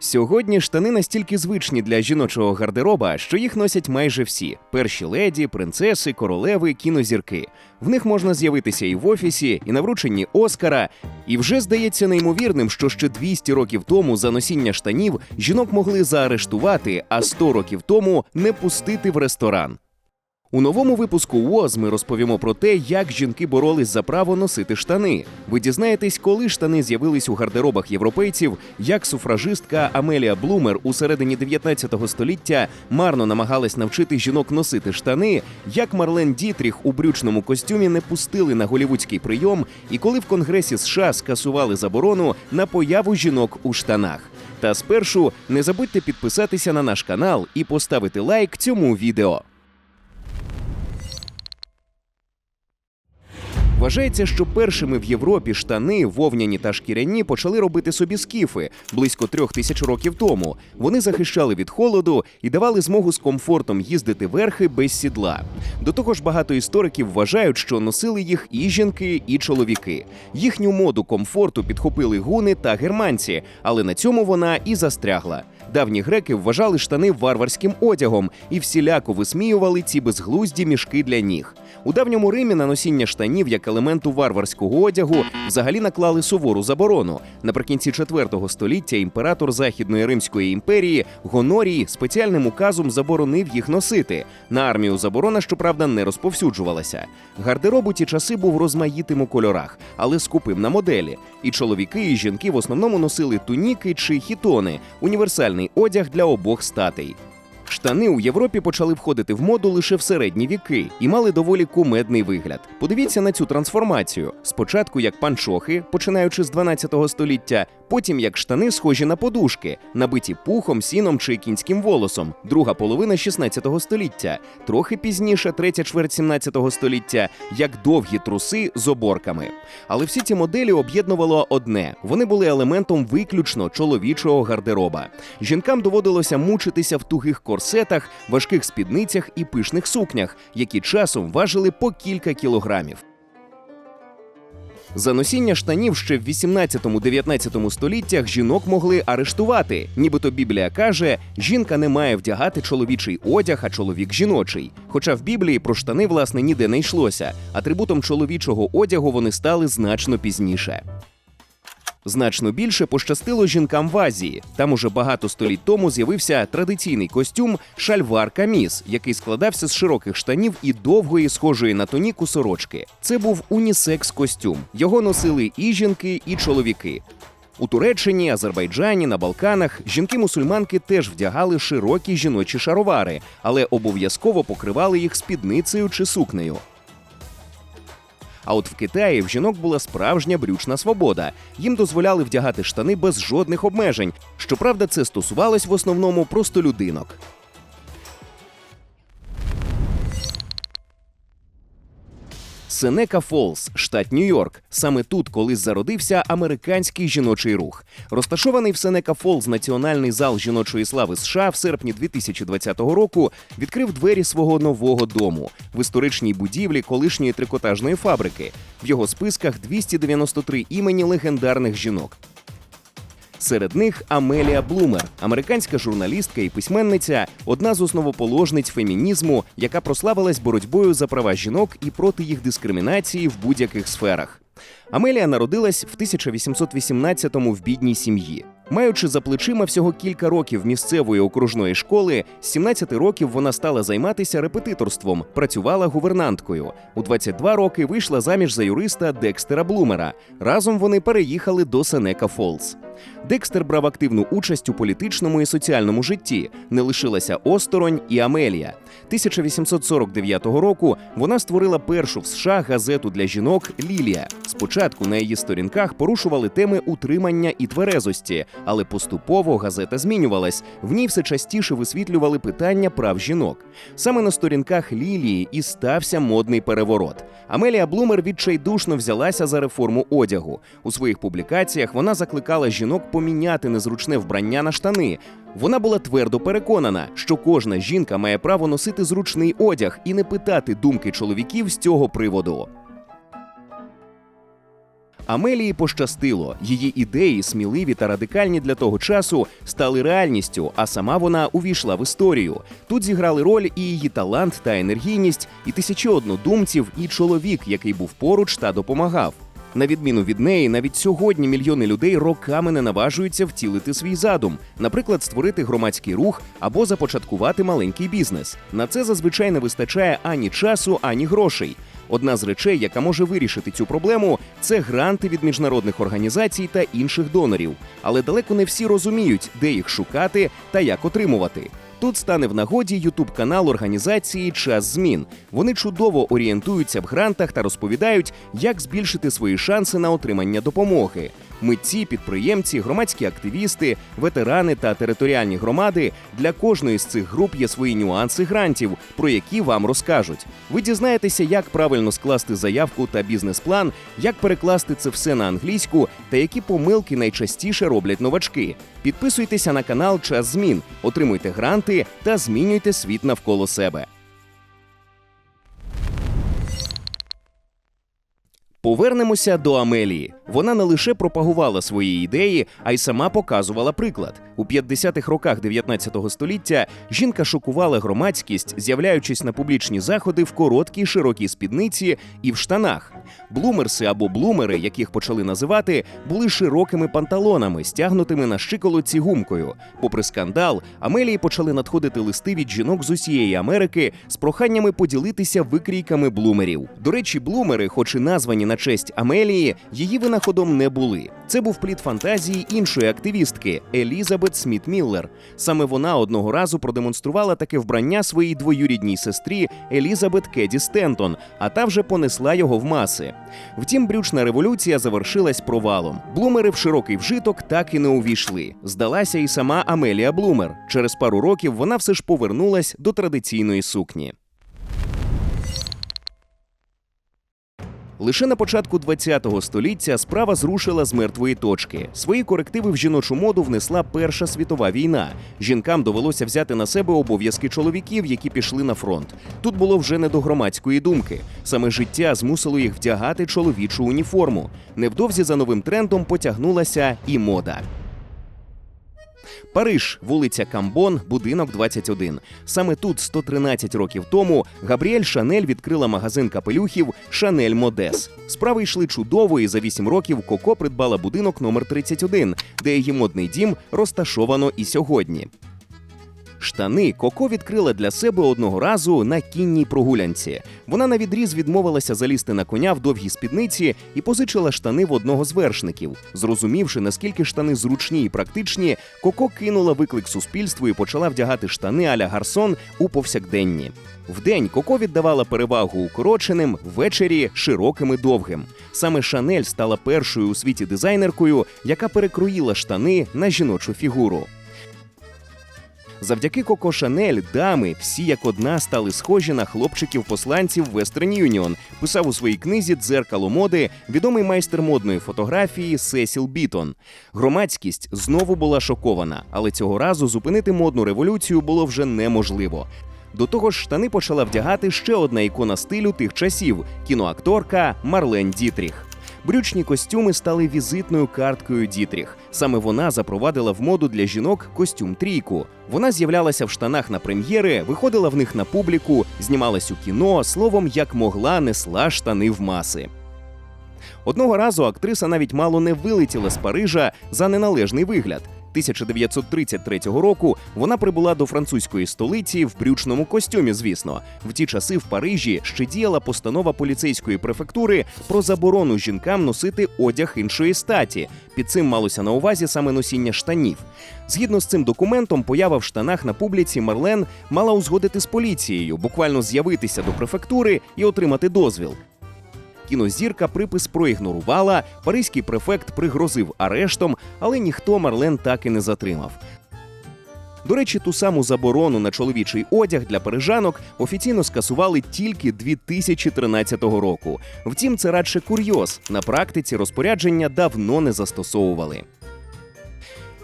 Сьогодні штани настільки звичні для жіночого гардероба, що їх носять майже всі: перші леді, принцеси, королеви, кінозірки. В них можна з'явитися і в офісі, і на врученні Оскара. І вже здається неймовірним, що ще 200 років тому за носіння штанів жінок могли заарештувати, а 100 років тому не пустити в ресторан. У новому випуску УОЗ ми розповімо про те, як жінки боролись за право носити штани. Ви дізнаєтесь, коли штани з'явились у гардеробах європейців, як суфражистка Амелія Блумер у середині 19 століття марно намагалась навчити жінок носити штани, як Марлен Дітріх у брючному костюмі не пустили на голівудський прийом, і коли в Конгресі США скасували заборону на появу жінок у штанах. Та спершу не забудьте підписатися на наш канал і поставити лайк цьому відео. Вважається, що першими в Європі штани, вовняні та шкіряні, почали робити собі скіфи близько трьох тисяч років тому. Вони захищали від холоду і давали змогу з комфортом їздити верхи без сідла. До того ж, багато істориків вважають, що носили їх і жінки, і чоловіки. Їхню моду комфорту підхопили гуни та германці, але на цьому вона і застрягла. Давні греки вважали штани варварським одягом і всіляко висміювали ці безглузді мішки для ніг. У давньому Римі на носіння штанів як елементу варварського одягу взагалі наклали сувору заборону. Наприкінці IV століття імператор Західної Римської імперії Гонорій спеціальним указом заборонив їх носити. На армію заборона, щоправда, не розповсюджувалася. Гардероб у ті часи був розмаїтим у кольорах, але скупим на моделі. І чоловіки, і жінки в основному носили туніки чи хітони універсальний одяг для обох статей. Штани у Європі почали входити в моду лише в середні віки і мали доволі кумедний вигляд. Подивіться на цю трансформацію: спочатку як панчохи, починаючи з 12 століття, потім як штани, схожі на подушки, набиті пухом, сіном чи кінським волосом, друга половина 16 століття, трохи пізніше, третя чверть 17 століття, як довгі труси з оборками. Але всі ці моделі об'єднувало одне: вони були елементом виключно чоловічого гардероба. Жінкам доводилося мучитися в тугих корсетах, важких спідницях і пишних сукнях, які часом важили по кілька кілограмів. За носіння штанів ще в 18-19 століттях жінок могли арештувати. Нібито Біблія каже, жінка не має вдягати чоловічий одяг, а чоловік жіночий. Хоча в Біблії про штани власне ніде не йшлося. Атрибутом чоловічого одягу вони стали значно пізніше. Значно більше пощастило жінкам в Азії. Там уже багато століть тому з'явився традиційний костюм шальвар каміс, який складався з широких штанів і довгої, схожої на тоніку сорочки. Це був унісекс костюм. Його носили і жінки, і чоловіки. У Туреччині, Азербайджані, на Балканах жінки-мусульманки теж вдягали широкі жіночі шаровари, але обов'язково покривали їх спідницею чи сукнею. А от в Китаї в жінок була справжня брючна свобода. Їм дозволяли вдягати штани без жодних обмежень. Щоправда, це стосувалось в основному просто Сенека Фолс, штат Нью-Йорк. Саме тут колись зародився американський жіночий рух. Розташований в Сенека Фолз Національний зал жіночої слави США в серпні 2020 року відкрив двері свого нового дому в історичній будівлі колишньої трикотажної фабрики. В його списках 293 імені легендарних жінок. Серед них Амелія Блумер, американська журналістка і письменниця, одна з основоположниць фемінізму, яка прославилась боротьбою за права жінок і проти їх дискримінації в будь-яких сферах. Амелія народилась в 1818-му в бідній сім'ї. Маючи за плечима всього кілька років місцевої окружної школи, з 17 років вона стала займатися репетиторством, працювала гувернанткою. У 22 роки вийшла заміж за юриста Декстера Блумера. Разом вони переїхали до Сенека Фолз. Декстер брав активну участь у політичному і соціальному житті. Не лишилася осторонь і Амелія. 1849 року вона створила першу в США газету для жінок Лілія. Спочатку на її сторінках порушували теми утримання і тверезості, але поступово газета змінювалась. В ній все частіше висвітлювали питання прав жінок. Саме на сторінках Лілії і стався модний переворот. Амелія Блумер відчайдушно взялася за реформу одягу. У своїх публікаціях вона закликала жінок поміняти незручне вбрання на штани. Вона була твердо переконана, що кожна жінка має право носити зручний одяг і не питати думки чоловіків з цього приводу. Амелії пощастило. Її ідеї, сміливі та радикальні для того часу, стали реальністю, а сама вона увійшла в історію. Тут зіграли роль і її талант та енергійність, і тисячі однодумців, і чоловік, який був поруч та допомагав. На відміну від неї, навіть сьогодні мільйони людей роками не наважуються втілити свій задум, наприклад, створити громадський рух або започаткувати маленький бізнес. На це зазвичай не вистачає ані часу, ані грошей. Одна з речей, яка може вирішити цю проблему, це гранти від міжнародних організацій та інших донорів. Але далеко не всі розуміють, де їх шукати та як отримувати. Тут стане в нагоді ютуб канал організації Час змін. Вони чудово орієнтуються в грантах та розповідають, як збільшити свої шанси на отримання допомоги. Митці, підприємці, громадські активісти, ветерани та територіальні громади для кожної з цих груп є свої нюанси грантів, про які вам розкажуть. Ви дізнаєтеся, як правильно скласти заявку та бізнес-план, як перекласти це все на англійську та які помилки найчастіше роблять новачки. Підписуйтеся на канал Час Змін, отримуйте гранти та змінюйте світ навколо себе. Повернемося до Амелії. Вона не лише пропагувала свої ідеї, а й сама показувала приклад. У 50-х роках 19 століття жінка шокувала громадськість, з'являючись на публічні заходи в короткій широкій спідниці і в штанах. Блумерси або блумери, яких почали називати, були широкими панталонами, стягнутими на щиколотці гумкою. Попри скандал, Амелії почали надходити листи від жінок з усієї Америки з проханнями поділитися викрійками блумерів. До речі, блумери, хоч і названі на честь Амелії, її винаходом не були. Це був плід фантазії іншої активістки Елізабет Сміт Міллер. Саме вона одного разу продемонструвала таке вбрання своїй двоюрідній сестрі Елізабет Кеді Стентон, а та вже понесла його в маси. Втім, брючна революція завершилась провалом. Блумери в широкий вжиток так і не увійшли. Здалася і сама Амелія Блумер. Через пару років вона все ж повернулась до традиційної сукні. Лише на початку ХХ століття справа зрушила з мертвої точки. Свої корективи в жіночу моду внесла Перша світова війна. Жінкам довелося взяти на себе обов'язки чоловіків, які пішли на фронт. Тут було вже не до громадської думки. Саме життя змусило їх вдягати чоловічу уніформу. Невдовзі за новим трендом потягнулася і мода. Париж, вулиця Камбон, будинок 21. Саме тут, 113 років тому, Габріель Шанель відкрила магазин капелюхів Шанель Модес. Справи йшли чудово, і за 8 років Коко придбала будинок номер 31, де її модний дім розташовано і сьогодні. Штани Коко відкрила для себе одного разу на кінній прогулянці. Вона на відріз відмовилася залізти на коня в довгій спідниці і позичила штани в одного з вершників. Зрозумівши, наскільки штани зручні і практичні, Коко кинула виклик суспільству і почала вдягати штани аля гарсон у повсякденні. Вдень Коко віддавала перевагу укороченим, ввечері широким і довгим. Саме Шанель стала першою у світі дизайнеркою, яка перекроїла штани на жіночу фігуру. Завдяки Коко Шанель дами всі як одна стали схожі на хлопчиків-посланців Western Union, писав у своїй книзі Дзеркало моди відомий майстер модної фотографії Сесіл Бітон. Громадськість знову була шокована, але цього разу зупинити модну революцію було вже неможливо. До того ж, штани почала вдягати ще одна ікона стилю тих часів кіноакторка Марлен Дітріх. Брючні костюми стали візитною карткою Дітріх. Саме вона запровадила в моду для жінок костюм трійку. Вона з'являлася в штанах на прем'єри, виходила в них на публіку, знімалась у кіно, словом, як могла, несла штани в маси. Одного разу актриса навіть мало не вилетіла з Парижа за неналежний вигляд. 1933 року вона прибула до французької столиці в брючному костюмі. Звісно, в ті часи в Парижі ще діяла постанова поліцейської префектури про заборону жінкам носити одяг іншої статі. Під цим малося на увазі саме носіння штанів. Згідно з цим документом, поява в штанах на публіці Марлен мала узгодити з поліцією, буквально з'явитися до префектури і отримати дозвіл. Кінозірка припис проігнорувала, паризький префект пригрозив арештом, але ніхто Марлен так і не затримав. До речі, ту саму заборону на чоловічий одяг для парижанок офіційно скасували тільки 2013 року. Втім, це радше курйоз. На практиці розпорядження давно не застосовували.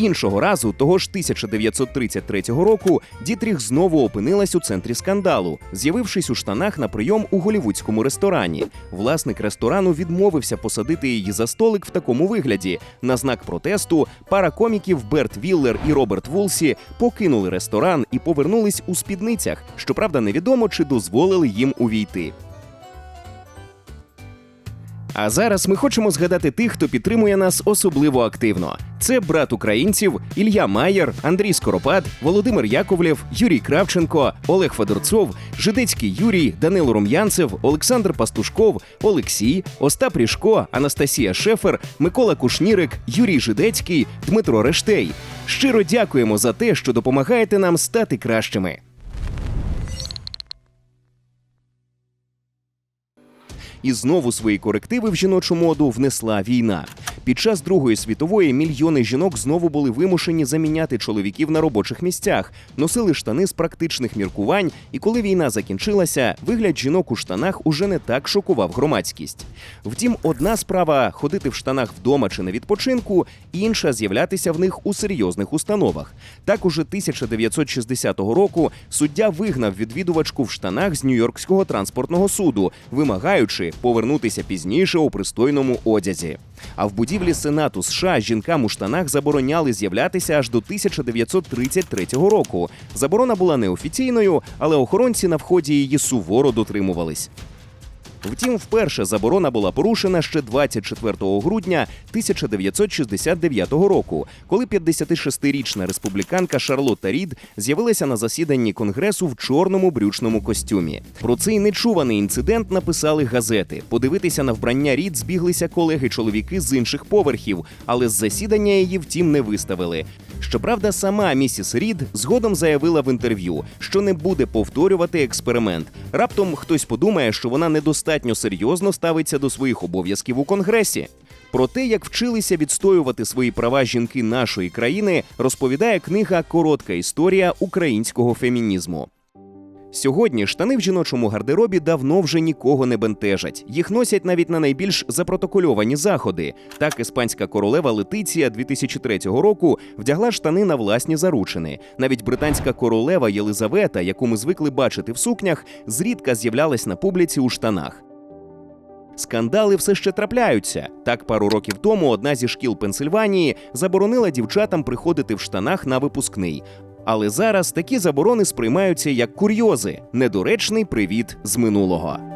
Іншого разу, того ж 1933 року, Дітріх знову опинилась у центрі скандалу, з'явившись у штанах на прийом у голівудському ресторані. Власник ресторану відмовився посадити її за столик в такому вигляді. На знак протесту пара коміків Берт Віллер і Роберт Вулсі покинули ресторан і повернулись у спідницях. Щоправда, невідомо чи дозволили їм увійти. А зараз ми хочемо згадати тих, хто підтримує нас особливо активно. Це брат українців Ілля Майєр, Андрій Скоропад, Володимир Яковлєв, Юрій Кравченко, Олег Федорцов, Жидецький Юрій, Данило Рум'янцев, Олександр Пастушков, Олексій, Остап Ріжко, Анастасія Шефер, Микола Кушнірик, Юрій Жидецький, Дмитро Рештей. Щиро дякуємо за те, що допомагаєте нам стати кращими. І знову свої корективи в жіночу моду внесла війна. Під час Другої світової мільйони жінок знову були вимушені заміняти чоловіків на робочих місцях, носили штани з практичних міркувань, і коли війна закінчилася, вигляд жінок у штанах уже не так шокував громадськість. Втім, одна справа ходити в штанах вдома чи на відпочинку, інша з'являтися в них у серйозних установах. Так уже 1960 року суддя вигнав відвідувачку в штанах з Нью-Йоркського транспортного суду, вимагаючи повернутися пізніше у пристойному одязі. А в будівлі Сенату США жінкам у штанах забороняли з'являтися аж до 1933 року. Заборона була неофіційною, але охоронці на вході її суворо дотримувались. Втім, вперше заборона була порушена ще 24 грудня 1969 року, коли 56-річна республіканка Шарлотта Рід з'явилася на засіданні конгресу в чорному брючному костюмі. Про цей нечуваний інцидент написали газети. Подивитися на вбрання Рід збіглися колеги-чоловіки з інших поверхів, але з засідання її втім не виставили. Щоправда, сама місіс Рід згодом заявила в інтерв'ю, що не буде повторювати експеримент. Раптом хтось подумає, що вона недостатньо серйозно ставиться до своїх обов'язків у конгресі. Про те, як вчилися відстоювати свої права жінки нашої країни, розповідає книга Коротка історія українського фемінізму. Сьогодні штани в жіночому гардеробі давно вже нікого не бентежать. Їх носять навіть на найбільш запротокольовані заходи. Так, іспанська королева Летиція 2003 року вдягла штани на власні заручини. Навіть британська королева Єлизавета, яку ми звикли бачити в сукнях, зрідка з'являлась на публіці у штанах. Скандали все ще трапляються. Так, пару років тому одна зі шкіл Пенсильванії заборонила дівчатам приходити в штанах на випускний. Але зараз такі заборони сприймаються як курйози, недоречний привіт з минулого.